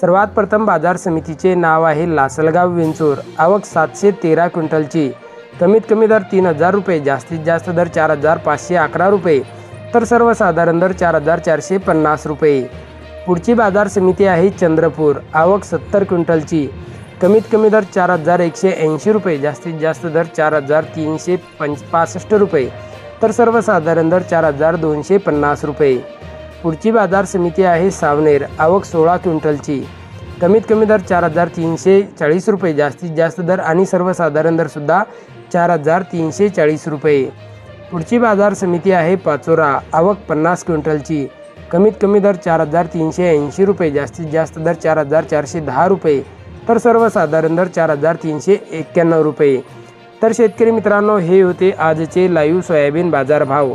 सर्वात प्रथम बाजार समितीचे नाव आहे लासलगाव विंचूर. आवक सातशे तेरा क्विंटलची. कमीत कमी दर तीन हजार रुपये जास्तीत जास्त दर चार हजार पाचशे अकरा रुपये तर सर्वसाधारण दर चार हजार चारशे पन्नास रुपये. पुढची बाजार समिती आहे चंद्रपूर. आवक सत्तर क्विंटलची. कमीत कमी दर चार हजार एकशे ऐंशी रुपये जास्तीत जास्त दर चार हजार तीनशे पंच पासष्ट रुपये तर सर्वसाधारण दर चार हजार दोनशे पन्नास रुपये. पुढची बाजार समिती आहे सावनेर. आवक सोळा क्विंटलची. कमीत कमी दर चार हजार तीनशे चाळीस रुपये. जास्तीत जास्त दर आणि सर्वसाधारण दरसुद्धा चार हजार तीनशे चाळीस रुपये. पुढची बाजार समिती आहे पाचोरा. आवक पन्नास क्विंटलची. कमीत कमी दर चार हजार तीनशे ऐंशी रुपये. जास्तीत जास्त दर चार हजार चारशे दहा रुपये. तर सर्वसाधारण दर चार हजार तीनशे एक्क्याण्णव रुपये. तर शेतकरी मित्रांनो हे होते आजचे लाईव्ह सोयाबीन बाजारभाव.